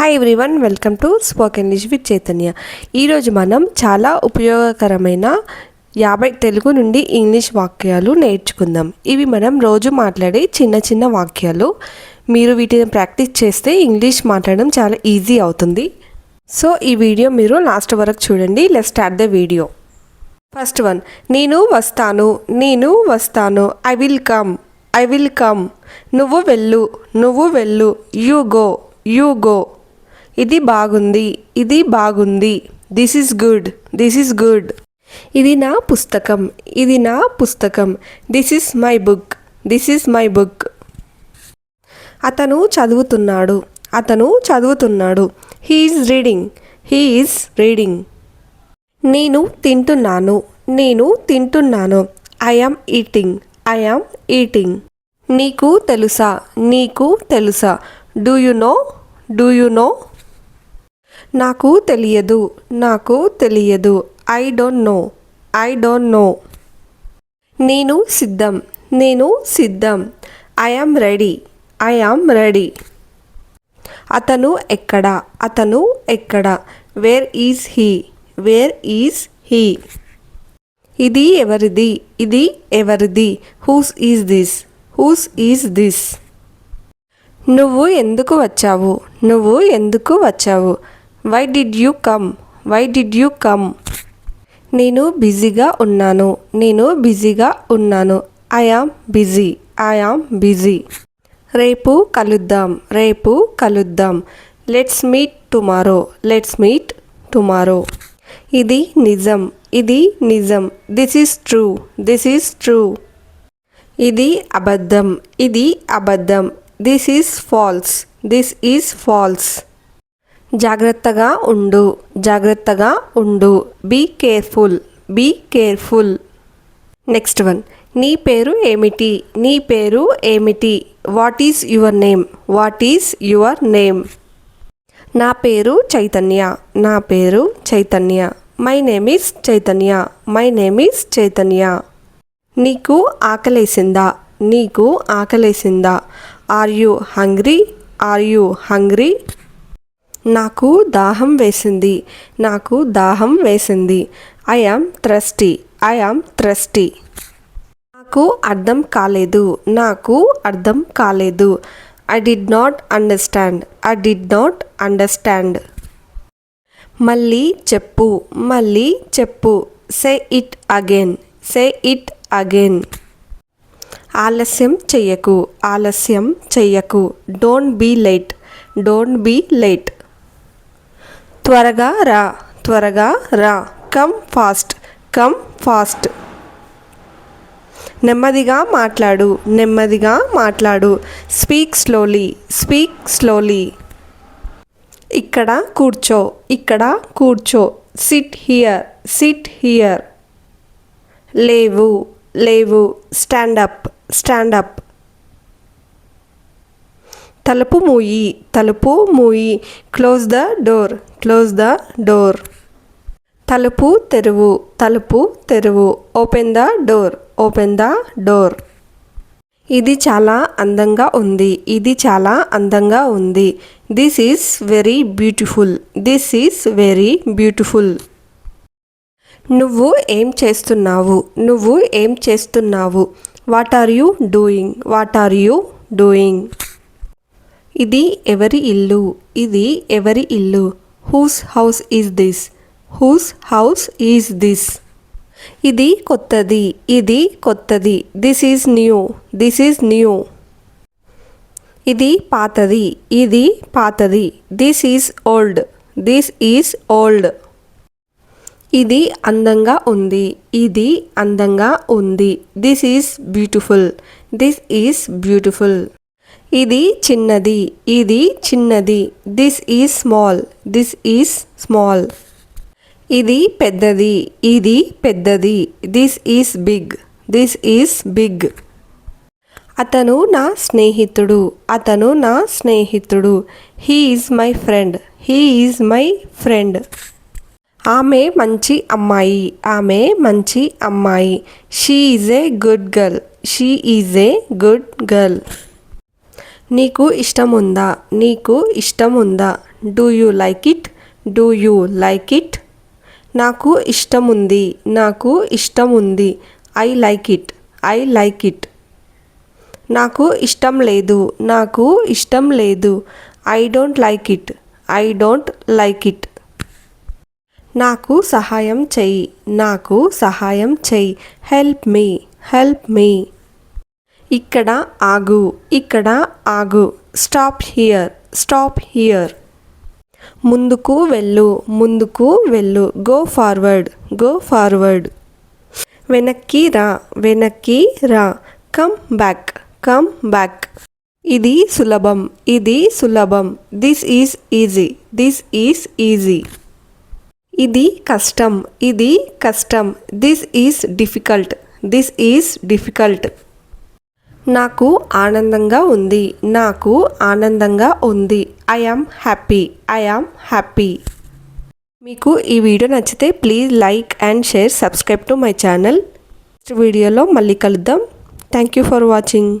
Hi everyone welcome to spoken English with Chaitanya ఈరోజు మనం చాలా ఉపయోగకరమైన యాభై తెలుగు నుండి ఇంగ్లీష్ వాక్యాలు నేర్చుకుందాం. ఇవి మనం రోజు మాట్లాడే చిన్న చిన్న వాక్యాలు. మీరు వీటిని ప్రాక్టీస్ చేస్తే ఇంగ్లీష్ మాట్లాడడం చాలా ఈజీ అవుతుంది. సో ఈ వీడియో మీరు లాస్ట్ వరకు చూడండి. Let start the video first one నేను వస్తాను నేను వస్తాను I will come I will come నువ్వు వెళ్ళు నువ్వు వెళ్ళు. యూ గో యూ గో ఇది బాగుంది ఇది బాగుంది. This is good this is good ఇది నా పుస్తకం ఇది నా పుస్తకం. This is my book this is my book అతను చదువుతున్నాడు అతను చదువుతున్నాడు. హీఈస్ రీడింగ్ హీఈస్ రీడింగ్ నేను తింటున్నాను నేను తింటున్నాను. ఐఆమ్ ఈటింగ్ ఐఆమ్ ఈటింగ్ నీకు తెలుసా నీకు తెలుసా. Do you know do you know నాకు తెలియదు నాకు తెలియదు. I don't know I don't know నేను సిద్ధం నేను సిద్ధం. ఐఆమ్ రెడీ ఐఆమ్ రెడీ అతను ఎక్కడ అతను ఎక్కడ? Where is he where is he ఇది ఎవరిది? ఇది ఎవరిది? Whose is this whose is this నువ్వు ఎందుకు వచ్చావు? నువ్వు ఎందుకు వచ్చావు? Why did you come why did you come నేను బిజీగా ఉన్నాను. నేను బిజీగా ఉన్నాను. ఐఆమ్ బిజీ ఐఆమ్ బిజీ రేపు కలుద్దాం. రేపు కలుద్దాం. Let's meet tomorrow let's meet tomorrow ఇది నిజం. ఇది నిజం. This is true this is true ఇది అబద్ధం. ఇది అబద్ధం. This is false this is false జాగ్రత్తగా ఉండు జాగ్రత్తగా ఉండు. Be careful be careful next one నీ పేరు ఏమిటి? నీ పేరు ఏమిటి? What is your name what is your name నా పేరు చైతన్య. నా పేరు Chaitanya. My name is Chaitanya. My name is Chaitanya. నీకు ఆకలేసిందా? నీకు ఆకలేసిందా? Are you hungry are you hungry నాకు దాహం వేసింది. నాకు దాహం వేసింది. I am thirsty I am thirsty నాకు అర్థం కాలేదు. నాకు అర్థం కాలేదు. I did not understand I did not understand మళ్ళీ చెప్పు. మళ్ళీ చెప్పు. Say it again say it again ఆలస్యం చెయ్యకు. ఆలస్యం చెయ్యకు. Don't be late don't be late త్వరగా రా త్వరగా రా. Come fast come fast. నెమ్మదిగా మాట్లాడు నెమ్మదిగా మాట్లాడు. Speak slowly speak slowly. ఇక్కడ కూర్చో ఇక్కడ కూర్చో. Sit here sit here. లేవు లేవు. స్టాండప్ స్టాండప్ తలుపు మూయి తలుపు మూయి. Close the door. Close the door తలుపు తెరువు తలుపు తెరువు. Open the door open the door ఇది చాలా అందంగా ఉంది. ఇది చాలా అందంగా ఉంది. This is very beautiful this is very beautiful నువ్వు ఏం చేస్తున్నావు? నువ్వు ఏం చేస్తున్నావు? What are you doing what are you doing ఇది ఎవరి ఇల్లు? ఇది ఎవరి ఇల్లు? Whose house is this whose house is this ఇది కొత్తది ఇది కొత్తది. This is new this is new ఇది పాతది ఇది పాతది. This is old this is old ఇది అందంగా ఉంది ఇది అందంగా ఉంది. This is beautiful this is beautiful ఇది చిన్నది ఇది చిన్నది. This is small this is small ఇది పెద్దది ఇది పెద్దది. This is big this is big అతను నా స్నేహితుడు అతను నా స్నేహితుడు. He is my friend he is my friend ఆమె మంచి అమ్మాయి ఆమె మంచి అమ్మాయి. She is a good girl she is a good girl నీకు ఇష్టం ఉందా నీకు ఇష్టం ఉందా do you like it do you like it నాకు ఇష్టం ఉంది నాకు ఇష్టం ఉంది I like it I like it నాకు ఇష్టం లేదు. నాకు ఇష్టం లేదు. I don't like it I don't like it నాకు సహాయం చెయ్యి. నాకు సహాయం చెయ్యి. హెల్ప్ మీ హెల్ప్ మీ ఇక్కడ ఆగు ఇక్కడ ఆగు. స్టాప్ హియర్ స్టాప్ హియర్ ముందుకు వెళ్ళు ముందుకు వెళ్ళు. గో ఫార్వర్డ్ గో ఫార్వర్డ్ వెనక్కి రా వెనక్కి రా. కమ్ బ్యాక్ కమ్ బ్యాక్ ఇది సులభం ఇది సులభం. This is easy this is easy ఇది కష్టం ఇది కష్టం. This is difficult this is difficult నాకు ఆనందంగా ఉంది. నాకు ఆనందంగా ఉంది. I am happy I am happy మీకు ఈ వీడియో నచ్చితే please like and share subscribe to my channel. Next వీడియోలో మళ్ళీ కలుద్దాం. Thank you for watching